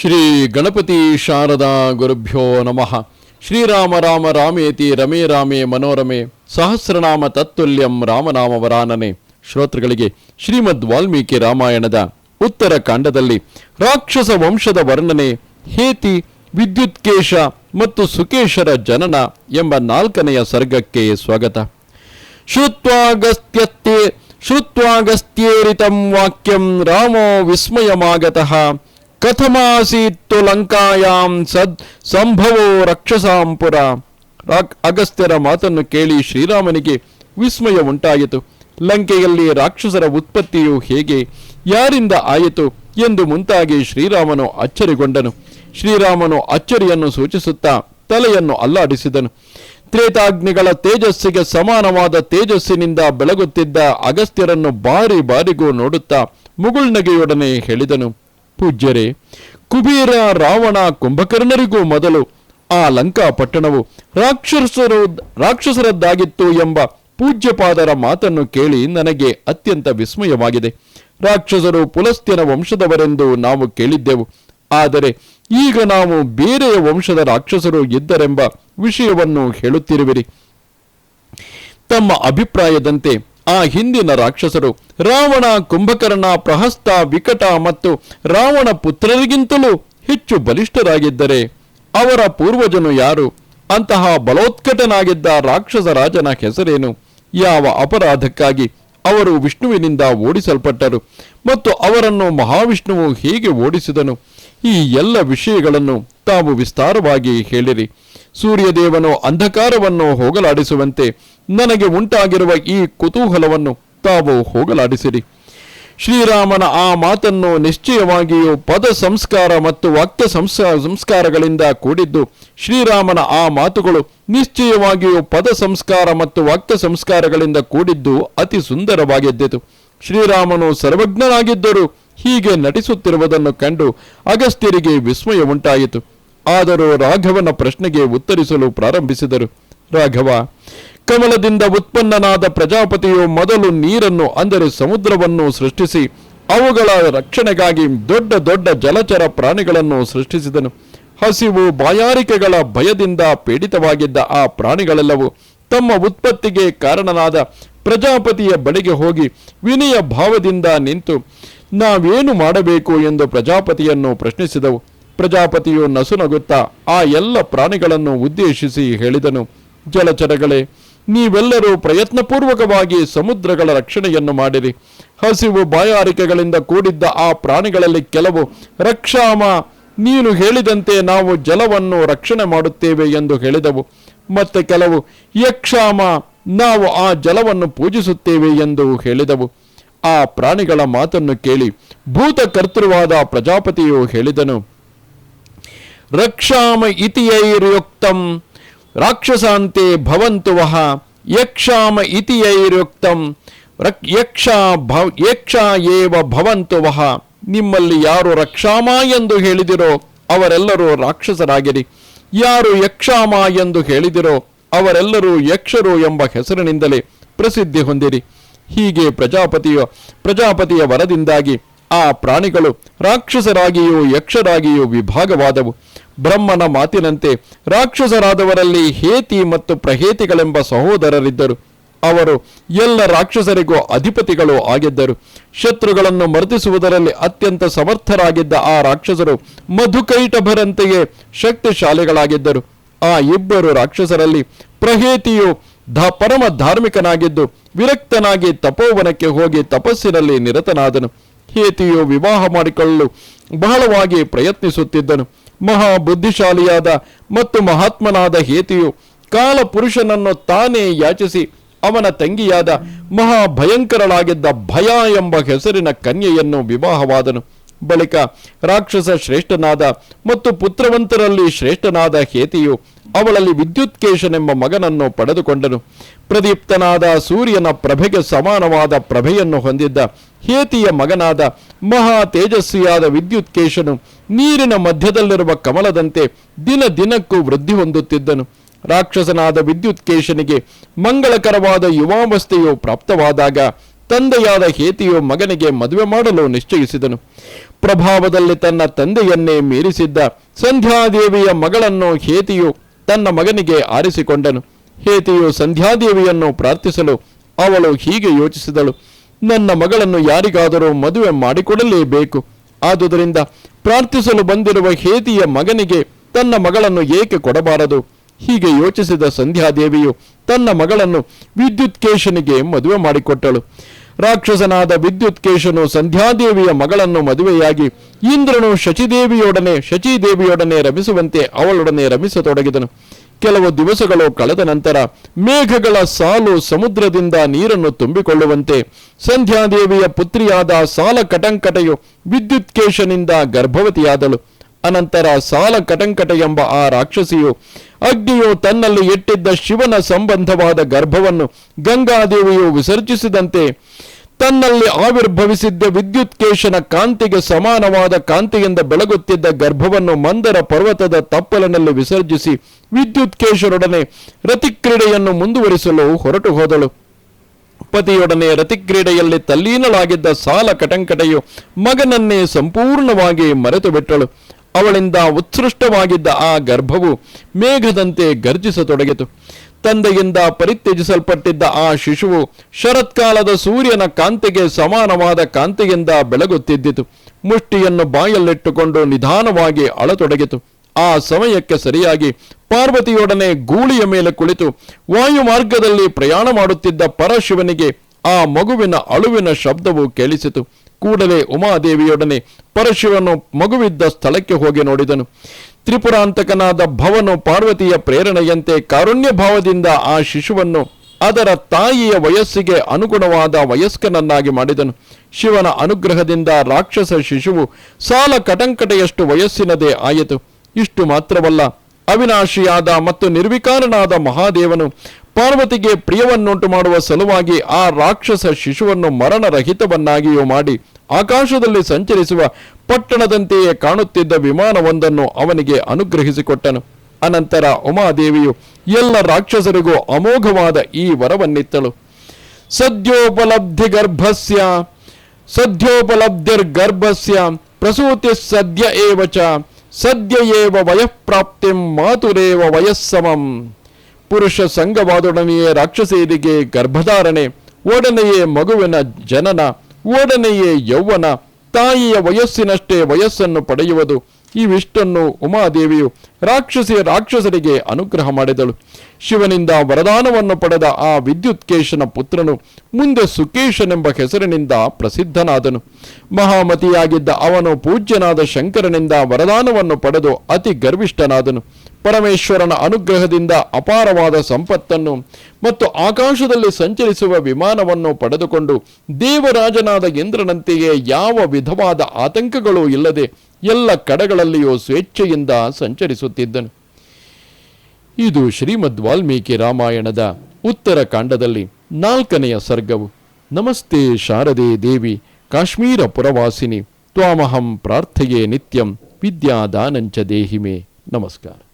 ಶ್ರೀ ಗಣಪತಿ ಶಾರದಾ ಗುರುಭ್ಯೋ ನಮಃ. ಶ್ರೀರಾಮ ರಾಮ ರಾಮೇತಿ ರಮೇ ರಾಮೇ ಮನೋರಮೆ. ಸಹಸ್ರನಾಮ ತತ್ತುಲ್ಯಂ ರಾಮನಾಮ ವರಾನನೆ. ಶ್ರೋತೃಗಳಿಗೆ ಶ್ರೀಮದ್ ವಾಲ್ಮೀಕಿ ರಾಮಾಯಣದ ಉತ್ತರ ಕಾಂಡದಲ್ಲಿ ರಾಕ್ಷಸ ವಂಶದ ವರ್ಣನೆ, ಹೇತಿ ವಿದ್ಯುತ್ಕೇಶ ಮತ್ತು ಸುಕೇಶರ ಜನನ ಎಂಬ ನಾಲ್ಕನೆಯ ಸರ್ಗಕ್ಕೆ ಸ್ವಾಗತ. ಶ್ರುತ್ವಾಗಸ್ತ್ಯತ್ಯೆ ಶ್ರುತ್ವಾಗಸ್ತ್ಯೇರಿತಂ ವಾಕ್ಯಂ ರಾಮೋ ವಿಸ್ಮಯಮಾಗತಃ. ಕಥಮಾಸೀತ್ತು ಲಂಕಾಯಾಂ ಸದ್ ಸಂಭವೋ ರಕ್ಷಸಾಂಪುರ ರಾಕ್- ಅಗಸ್ತ್ಯರ ಮಾತನ್ನು ಕೇಳಿ ಶ್ರೀರಾಮನಿಗೆ ವಿಸ್ಮಯ ಉಂಟಾಯಿತು. ಲಂಕೆಯಲ್ಲಿ ರಾಕ್ಷಸರ ಉತ್ಪತ್ತಿಯು ಹೇಗೆ, ಯಾರಿಂದ ಆಯಿತು ಎಂದು ಮುಂತಾಗಿ ಶ್ರೀರಾಮನು ಅಚ್ಚರಿಗೊಂಡನು. ಶ್ರೀರಾಮನು ಅಚ್ಚರಿಯನ್ನು ಸೂಚಿಸುತ್ತಾ ತಲೆಯನ್ನು ಅಲ್ಲಾಡಿಸಿದನು. ತ್ರೇತಾಗ್ನಿಗಳ ತೇಜಸ್ಸಿಗೆ ಸಮಾನವಾದ ತೇಜಸ್ಸಿನಿಂದ ಬೆಳಗುತ್ತಿದ್ದ ಅಗಸ್ತ್ಯರನ್ನು ಬಾರಿ ಬಾರಿಗೂ ನೋಡುತ್ತಾ ಮುಗುಳ್ನಗೆಯೊಡನೆ ಹೇಳಿದನು. ಪೂಜ್ಯರೇ, ಕುಬೇರ ರಾವಣ ಕುಂಭಕರ್ಣರಿಗೂ ಮೊದಲು ಆ ಲಂಕಾ ಪಟ್ಟಣವು ರಾಕ್ಷಸರು, ರಾಕ್ಷಸರದ್ದಾಗಿತ್ತು ಎಂಬ ಪೂಜ್ಯಪಾದರ ಮಾತನ್ನು ಕೇಳಿ ನನಗೆ ಅತ್ಯಂತ ವಿಸ್ಮಯವಾಗಿದೆ. ರಾಕ್ಷಸರು ಪುಲಸ್ತ್ಯನ ವಂಶದವರೆಂದು ನಾವು ಕೇಳಿದ್ದೆವು. ಆದರೆ ಈಗ ನಾವು ಬೇರೆಯ ವಂಶದ ರಾಕ್ಷಸರು ಇದ್ದರೆಂಬ ವಿಷಯವನ್ನು ಹೇಳುತ್ತಿರುವಿರಿ. ತಮ್ಮ ಅಭಿಪ್ರಾಯದಂತೆ ಆ ಹಿಂದಿನ ರಾಕ್ಷಸರು ರಾವಣ, ಕುಂಭಕರ್ಣ, ಪ್ರಹಸ್ತ, ವಿಕಟ ಮತ್ತು ರಾವಣ ಪುತ್ರರಿಗಿಂತಲೂ ಹೆಚ್ಚು ಬಲಿಷ್ಠರಾಗಿದ್ದರೆ ಅವರ ಪೂರ್ವಜನು ಯಾರು? ಅಂತಹ ಬಲೋತ್ಕಟನಾಗಿದ್ದ ರಾಕ್ಷಸ ರಾಜನ ಹೆಸರೇನು? ಯಾವ ಅಪರಾಧಕ್ಕಾಗಿ ಅವರು ವಿಷ್ಣುವಿನಿಂದ ಓಡಿಸಲ್ಪಟ್ಟರು ಮತ್ತು ಅವರನ್ನು ಮಹಾವಿಷ್ಣುವು ಹೇಗೆ ಓಡಿಸಿದನು? ಈ ಎಲ್ಲ ವಿಷಯಗಳನ್ನು ತಾವು ವಿಸ್ತಾರವಾಗಿ ಹೇಳಿರಿ. ಸೂರ್ಯದೇವನು ಅಂಧಕಾರವನ್ನು ಹೋಗಲಾಡಿಸುವಂತೆ ನನಗೆ ಉಂಟಾಗಿರುವ ಈ ಕುತೂಹಲವನ್ನು ತಾವು ಹೋಗಲಾಡಿಸಿರಿ. ಶ್ರೀರಾಮನ ಆ ಮಾತನ್ನು ನಿಶ್ಚಯವಾಗಿಯೂ ಪದ ಸಂಸ್ಕಾರ ಮತ್ತು ಸಂಸ್ಕಾರ ಸಂಸ್ಕಾರಗಳಿಂದ ಕೂಡಿದ್ದು ಶ್ರೀರಾಮನ ಆ ಮಾತುಗಳು ನಿಶ್ಚಯವಾಗಿಯೂ ಪದ ಸಂಸ್ಕಾರ ಮತ್ತು ವಾಕ್ಯ ಸಂಸ್ಕಾರಗಳಿಂದ ಕೂಡಿದ್ದು ಅತಿ ಸುಂದರವಾಗಿದ್ದಿತು ಶ್ರೀರಾಮನು ಸರ್ವಜ್ಞನಾಗಿದ್ದರೂ ಹೀಗೆ ನಟಿಸುತ್ತಿರುವುದನ್ನು ಕಂಡು ಅಗಸ್ತ್ಯರಿಗೆ ವಿಸ್ಮಯ ಉಂಟಾಯಿತು. ಆದರೂ ರಾಘವನ ಪ್ರಶ್ನೆಗೆ ಉತ್ತರಿಸಲು ಪ್ರಾರಂಭಿಸಿದರು. ರಾಘವ ಕಮಲದಿಂದ ಉತ್ಪನ್ನನಾದ ಪ್ರಜಾಪತಿಯು ಮೊದಲು ನೀರನ್ನು, ಅಂದರೆ ಸಮುದ್ರವನ್ನು ಸೃಷ್ಟಿಸಿ, ಅವುಗಳ ರಕ್ಷಣೆಗಾಗಿ ದೊಡ್ಡ ದೊಡ್ಡ ಜಲಚರ ಪ್ರಾಣಿಗಳನ್ನು ಸೃಷ್ಟಿಸಿದನು. ಹಸಿವು ಬಾಯಾರಿಕೆಗಳ ಭಯದಿಂದ ಪೀಡಿತವಾಗಿದ್ದ ಆ ಪ್ರಾಣಿಗಳೆಲ್ಲವೂ ತಮ್ಮ ಉತ್ಪತ್ತಿಗೆ ಕಾರಣನಾದ ಪ್ರಜಾಪತಿಯ ಬಳಿಗೆ ಹೋಗಿ ವಿನಯ ಭಾವದಿಂದ ನಿಂತು, ನಾವೇನು ಮಾಡಬೇಕು? ಎಂದು ಪ್ರಜಾಪತಿಯನ್ನು ಪ್ರಶ್ನಿಸಿದವು. ಪ್ರಜಾಪತಿಯು ನಸುನಗುತ್ತಾ ಆ ಎಲ್ಲ ಪ್ರಾಣಿಗಳನ್ನು ಉದ್ದೇಶಿಸಿ ಹೇಳಿದನು. ಜಲಚರಗಳೇ ನೀವೆಲ್ಲರೂ ಪ್ರಯತ್ನಪೂರ್ವಕವಾಗಿ ಸಮುದ್ರಗಳ ರಕ್ಷಣೆಯನ್ನು ಮಾಡಿರಿ. ಹಸಿವು ಬಾಯಾರಿಕೆಗಳಿಂದ ಕೂಡಿದ್ದ ಆ ಪ್ರಾಣಿಗಳಲ್ಲಿ ಕೆಲವು ರಕ್ಷಾಮ, ನೀನು ಹೇಳಿದಂತೆ ನಾವು ಜಲವನ್ನು ರಕ್ಷಣೆ ಮಾಡುತ್ತೇವೆ ಎಂದು ಹೇಳಿದವು. ಮತ್ತೆ ಕೆಲವು ಯಕ್ಷಾಮ, ನಾವು ಆ ಜಲವನ್ನು ಪೂಜಿಸುತ್ತೇವೆ ಎಂದು ಹೇಳಿದವು. ಆ ಪ್ರಾಣಿಗಳ ಮಾತನ್ನು ಕೇಳಿ ಭೂತ ಕರ್ತೃವಾದ ಪ್ರಜಾಪತಿಯು ಹೇಳಿದನು, ರಕ್ಷಾಮ ಇತಿಯೈರ್ಯುಕ್ತಂ ರಾಕ್ಷಸಾಂತೆ ಭವಂತು ವಹ ಯಕ್ಷಾಮ ಇತಿಯೈರುಕ್ತಂ ರಕ್ ಯಕ್ಷ ಭವ ಯಕ್ಷ ಏವ ಭವಂತು ವಹ ನಿಮ್ಮಲ್ಲಿ ಯಾರು ರಕ್ಷಾಮ ಎಂದು ಹೇಳಿದಿರೋ ಅವರೆಲ್ಲರೂ ರಾಕ್ಷಸರಾಗಿರಿ. ಯಾರು ಯಕ್ಷಾಮ ಎಂದು ಹೇಳಿದಿರೋ ಅವರೆಲ್ಲರೂ ಯಕ್ಷರು ಎಂಬ ಹೆಸರಿನಿಂದಲೇ ಪ್ರಸಿದ್ಧಿ ಹೊಂದಿರಿ. ಹೀಗೆ ಪ್ರಜಾಪತಿಯ ಪ್ರಜಾಪತಿಯ ವರದಿಂದಾಗಿ ಆ ಪ್ರಾಣಿಗಳು ರಾಕ್ಷಸರಾಗಿಯೂ ಯಕ್ಷರಾಗಿಯೂ ವಿಭಾಗವಾದವು. ಬ್ರಹ್ಮನ ಮಾತಿನಂತೆ ರಾಕ್ಷಸರಾದವರಲ್ಲಿ ಹೇತಿ ಮತ್ತು ಪ್ರಹೇತಿಗಳೆಂಬ ಸಹೋದರರಿದ್ದರು. ಅವರು ಎಲ್ಲ ರಾಕ್ಷಸರಿಗೂ ಅಧಿಪತಿಗಳು ಆಗಿದ್ದರು. ಶತ್ರುಗಳನ್ನು ಮರ್ದಿಸುವುದರಲ್ಲಿ ಅತ್ಯಂತ ಸಮರ್ಥರಾಗಿದ್ದ ಆ ರಾಕ್ಷಸರು ಮಧುಕೈಟಭರಂತೆಯೇ ಶಕ್ತಿಶಾಲಿಗಳಾಗಿದ್ದರು. ಆ ಇಬ್ಬರು ರಾಕ್ಷಸರಲ್ಲಿ ಪ್ರಹೇತಿಯು ಧ ಪರಮ ಧಾರ್ಮಿಕನಾಗಿದ್ದು, ವಿರಕ್ತನಾಗಿ ತಪೋವನಕ್ಕೆ ಹೋಗಿ ತಪಸ್ಸಿನಲ್ಲಿ ನಿರತನಾದನು. ಹೇತಿಯು ವಿವಾಹ ಮಾಡಿಕೊಳ್ಳಲು ಬಹಳವಾಗಿ ಪ್ರಯತ್ನಿಸುತ್ತಿದ್ದನು. ಮಹಾ ಬುದ್ಧಿಶಾಲಿಯಾದ ಮತ್ತು ಮಹಾತ್ಮನಾದ ಹೇತಿಯು ಕಾಲ ಪುರುಷನನ್ನು ತಾನೇ ಯಾಚಿಸಿ ಅವನ ತಂಗಿಯಾದ ಮಹಾ ಭಯಂಕರಳಾಗಿದ್ದ ಭಯ ಎಂಬ ಹೆಸರಿನ ಕನ್ಯೆಯನ್ನು ವಿವಾಹವಾದನು. ಬಳಿಕ ರಾಕ್ಷಸ ಶ್ರೇಷ್ಠನಾದ ಮತ್ತು ಪುತ್ರವಂತರಲ್ಲಿ ಶ್ರೇಷ್ಠನಾದ ಹೇತಿಯು ಅವಳಲ್ಲಿ ವಿದ್ಯುತ್ಕೇಶನೆಂಬ ಮಗನನ್ನು ಪಡೆದುಕೊಂಡನು. ಪ್ರದೀಪ್ತನಾದ ಸೂರ್ಯನ ಪ್ರಭೆಗೆ ಸಮಾನವಾದ ಪ್ರಭೆಯನ್ನು ಹೊಂದಿದ್ದ ಹೇತಿಯ ಮಗನಾದ ಮಹಾ ತೇಜಸ್ವಿಯಾದ ವಿದ್ಯುತ್ಕೇಶನು ನೀರಿನ ಮಧ್ಯದಲ್ಲಿರುವ ಕಮಲದಂತೆ ದಿನ ದಿನಕ್ಕೂ ವೃದ್ಧಿ ಹೊಂದುತ್ತಿದ್ದನು. ರಾಕ್ಷಸನಾದ ವಿದ್ಯುತ್ಕೇಶನಿಗೆ ಮಂಗಳಕರವಾದ ಯುವಾವಸ್ಥೆಯು ಪ್ರಾಪ್ತವಾದಾಗ ತಂದೆಯಾದ ಹೇತಿಯು ಮಗನಿಗೆ ಮದುವೆ ಮಾಡಲು ನಿಶ್ಚಯಿಸಿದನು. ಪ್ರಭಾವದಲ್ಲಿ ತನ್ನ ತಂದೆಯನ್ನೇ ಮೀರಿಸಿದ್ದ ಸಂಧ್ಯಾದೇವಿಯ ಮಗಳನ್ನು ಹೇತಿಯು ತನ್ನ ಮಗನಿಗೆ ಆರಿಸಿಕೊಂಡನು. ಹೇತಿಯು ಸಂಧ್ಯಾದೇವಿಯನ್ನು ಪ್ರಾರ್ಥಿಸಲು ಅವಳು ಹೀಗೆ ಯೋಚಿಸಿದಳು. ನನ್ನ ಮಗಳನ್ನು ಯಾರಿಗಾದರೂ ಮದುವೆ ಮಾಡಿಕೊಡಲೇಬೇಕು. ಆದುದರಿಂದ ಪ್ರಾರ್ಥಿಸಲು ಬಂದಿರುವ ಹೇತಿಯ ಮಗನಿಗೆ ತನ್ನ ಮಗಳನ್ನು ಏಕೆ ಕೊಡಬಾರದು? ಹೀಗೆ ಯೋಚಿಸಿದ ಸಂಧ್ಯಾದೇವಿಯು ತನ್ನ ಮಗಳನ್ನು ವಿದ್ಯುತ್ಕೇಶನಿಗೆ ಮದುವೆ ಮಾಡಿಕೊಟ್ಟಳು. ರಾಕ್ಷಸನಾದ ವಿದ್ಯುತ್ಕೇಶನು ಸಂಧ್ಯಾದೇವಿಯ ಮಗಳನ್ನು ಮದುವೆಯಾಗಿ ಇಂದ್ರನು ಶಚಿದೇವಿಯೊಡನೆ ಶಚಿದೇವಿಯೊಡನೆ ರಮಿಸುವಂತೆ ಅವಳೊಡನೆ ರಮಿಸತೊಡಗಿದನು. ಕೆಲವು ದಿವಸಗಳು ಕಳೆದ ನಂತರ ಮೇಘಗಳ ಸಾಲು ಸಮುದ್ರದಿಂದ ನೀರನ್ನು ತುಂಬಿಕೊಳ್ಳುವಂತೆ ಸಂಧ್ಯಾದೇವಿಯ ಪುತ್ರಿಯಾದ ಸಾಲ ಕಟಂಕಟೆಯು ವಿದ್ಯುತ್ಕೇಶನಿಂದ ಗರ್ಭವತಿಯಾದಳು. ಅನಂತರ ಸಾಲ ಕಟಂಕಟ ಎಂಬ ಆ ರಾಕ್ಷಸಿಯು ಅಗ್ನಿಯು ತನ್ನಲ್ಲಿ ಇಟ್ಟಿದ್ದ ಶಿವನ ಸಂಬಂಧವಾದ ಗರ್ಭವನ್ನು ಗಂಗಾದೇವಿಯು ವಿಸರ್ಜಿಸಿದಂತೆ ತನ್ನಲ್ಲಿ ಆವಿರ್ಭವಿಸಿದ್ದ ವಿದ್ಯುತ್ಕೇಶನ ಕಾಂತಿಗೆ ಸಮಾನವಾದ ಕಾಂತಿಯಿಂದ ಬೆಳಗುತ್ತಿದ್ದ ಗರ್ಭವನ್ನು ಮಂದರ ಪರ್ವತದ ತಪ್ಪಲಿನಲ್ಲಿ ವಿಸರ್ಜಿಸಿ ವಿದ್ಯುತ್ಕೇಶರೊಡನೆ ರತಿಕ್ರೀಡೆಯನ್ನು ಮುಂದುವರಿಸಲು ಹೊರಟು ಹೋದಳು. ಪತಿಯೊಡನೆ ರತಿಕ್ರೀಡೆಯಲ್ಲಿ ತಲ್ಲೀನಳಾಗಿದ್ದ ಸಾಲ ಕಟಂಕಟೆಯು ಮಗನನ್ನೇ ಸಂಪೂರ್ಣವಾಗಿ ಮರೆತು ಬಿಟ್ಟಳು ಅವಳಿಂದ ಉತ್ಸೃಷ್ಟವಾಗಿದ್ದ ಆ ಗರ್ಭವು ಮೇಘದಂತೆ ಗರ್ಜಿಸತೊಡಗಿತು. ತಂದೆಯಿಂದ ಪರಿತ್ಯಜಿಸಲ್ಪಟ್ಟಿದ್ದ ಆ ಶಿಶುವು ಶರತ್ಕಾಲದ ಸೂರ್ಯನ ಕಾಂತಿಗೆ ಸಮಾನವಾದ ಕಾಂತಿಯಿಂದ ಬೆಳಗುತ್ತಿದ್ದಿತು. ಮುಷ್ಟಿಯನ್ನು ಬಾಯಲ್ಲಿಟ್ಟುಕೊಂಡು ನಿಧಾನವಾಗಿ ಅಳತೊಡಗಿತು. ಆ ಸಮಯಕ್ಕೆ ಸರಿಯಾಗಿ ಪಾರ್ವತಿಯೊಡನೆ ಗೂಳಿಯ ಮೇಲೆ ಕುಳಿತು ವಾಯು ಮಾರ್ಗದಲ್ಲಿ ಪ್ರಯಾಣ ಮಾಡುತ್ತಿದ್ದ ಪರಶಿವನಿಗೆ ಆ ಮಗುವಿನ ಅಳುವಿನ ಶಬ್ದವು ಕೇಳಿಸಿತು. ಕೂಡಲೇ ಉಮಾದೇವಿಯೊಡನೆ ಪರಶಿವನು ಮಗುವಿದ್ದ ಸ್ಥಳಕ್ಕೆ ಹೋಗಿ ನೋಡಿದನು. ತ್ರಿಪುರಾಂತಕನಾದ ಭವನು ಪಾರ್ವತಿಯ ಪ್ರೇರಣೆಯಂತೆ ಕಾರುಣ್ಯ ಭಾವದಿಂದ ಆ ಶಿಶುವನ್ನು ಅದರ ತಾಯಿಯ ವಯಸ್ಸಿಗೆ ಅನುಗುಣವಾದ ವಯಸ್ಕನನ್ನಾಗಿ ಮಾಡಿದನು. ಶಿವನ ಅನುಗ್ರಹದಿಂದ ರಾಕ್ಷಸ ಶಿಶುವು ಸಾಲ ಕಟಂಕಟೆಯಷ್ಟು ವಯಸ್ಸಿನದೇ ಆಯಿತು. ಇಷ್ಟು ಮಾತ್ರವಲ್ಲ, ಅವಿನಾಶಿಯಾದ ಮತ್ತು ನಿರ್ವಿಕಾರನಾದ ಮಹಾದೇವನು ಪಾರ್ವತಿಗೆ ಪ್ರಿಯವನ್ನುಂಟು ಮಾಡುವ ಸಲುವಾಗಿ ಆ ರಾಕ್ಷಸ ಶಿಶುವನ್ನು ಮರಣರಹಿತವನ್ನಾಗಿಯೂ ಮಾಡಿ ಆಕಾಶದಲ್ಲಿ ಸಂಚರಿಸುವ ಪಟ್ಟಣದಂತೆಯೇ ಕಾಣುತ್ತಿದ್ದ ವಿಮಾನವೊಂದನ್ನು ಅವನಿಗೆ ಅನುಗ್ರಹಿಸಿಕೊಟ್ಟನು. ಅನಂತರ ಉಮಾದೇವಿಯು ಎಲ್ಲ ರಾಕ್ಷಸರಿಗೂ ಅಮೋಘವಾದ ಈ ವರವನ್ನಿತ್ತಳು. ಸದ್ಯೋಪಲಬ್ಧಿ ಗರ್ಭಸ್ಯ ಸದ್ಯೋಪಲಬ್ಧಿರ್ಗರ್ಭಸ್ಯ, ಪ್ರಸೂತಿ ಸದ್ಯ ಏವಚ, ಸದ್ಯ ಏವ ವಯಃಪ್ರಾಪ್ತಿಂ ಮಾತುರೇವ ವಯಸ್ಸಮಂ ಪುರುಷ ಸಂಘವಾದೊಡನೆಯೇ ರಾಕ್ಷಸಿಯರಿಗೆ ಗರ್ಭಧಾರಣೆ ಒಡನೆಯೇ ಮಗುವಿನ ಜನನ ಒಡನೆಯೇ ಯೌವನ ತಾಯಿಯ ವಯಸ್ಸಿನಷ್ಟೇ ವಯಸ್ಸನ್ನು ಪಡೆಯುವುದು ಇವಿಷ್ಟನ್ನು ಉಮಾದೇವಿಯು ರಾಕ್ಷಸಿಯ ರಾಕ್ಷಸರಿಗೆ ಅನುಗ್ರಹ ಮಾಡಿದಳು. ಶಿವನಿಂದ ವರದಾನವನ್ನು ಪಡೆದ ಆ ವಿದ್ಯುತ್ಕೇಶನ ಪುತ್ರನು ಮುಂದೆ ಸುಕೇಶನೆಂಬ ಹೆಸರಿನಿಂದ ಪ್ರಸಿದ್ಧನಾದನು. ಮಹಾಮತಿಯಾಗಿದ್ದ ಅವನು ಪೂಜ್ಯನಾದ ಶಂಕರನಿಂದ ವರದಾನವನ್ನು ಪಡೆದು ಅತಿ ಗರ್ವಿಷ್ಠನಾದನು. ಪರಮೇಶ್ವರನ ಅನುಗ್ರಹದಿಂದ ಅಪಾರವಾದ ಸಂಪತ್ತನ್ನು ಮತ್ತು ಆಕಾಶದಲ್ಲಿ ಸಂಚರಿಸುವ ವಿಮಾನವನ್ನು ಪಡೆದುಕೊಂಡು ದೇವರಾಜನಾದ ಇಂದ್ರನಂತೆಯೇ ಯಾವ ವಿಧವಾದ ಆತಂಕಗಳೂ ಇಲ್ಲದೆ ಎಲ್ಲ ಕಡೆಗಳಲ್ಲಿಯೂ ಸ್ವೇಚ್ಛೆಯಿಂದ ಸಂಚರಿಸುತ್ತಿದ್ದನು. ಇದು ಶ್ರೀಮದ್ ವಾಲ್ಮೀಕಿ ರಾಮಾಯಣದ ಉತ್ತರ ಕಾಂಡದಲ್ಲಿ ನಾಲ್ಕನೆಯ ಸರ್ಗವು. ನಮಸ್ತೆ ಶಾರದೆ ದೇವಿ, ಕಾಶ್ಮೀರ ಪುರವಾಸಿನಿ, ತ್ವಾಮಹಂ ಪ್ರಾರ್ಥೆಯೇ ನಿತ್ಯಂ, ವಿದ್ಯಾದಾನಂಚ ದೇಹಿಮೆ. ನಮಸ್ಕಾರ.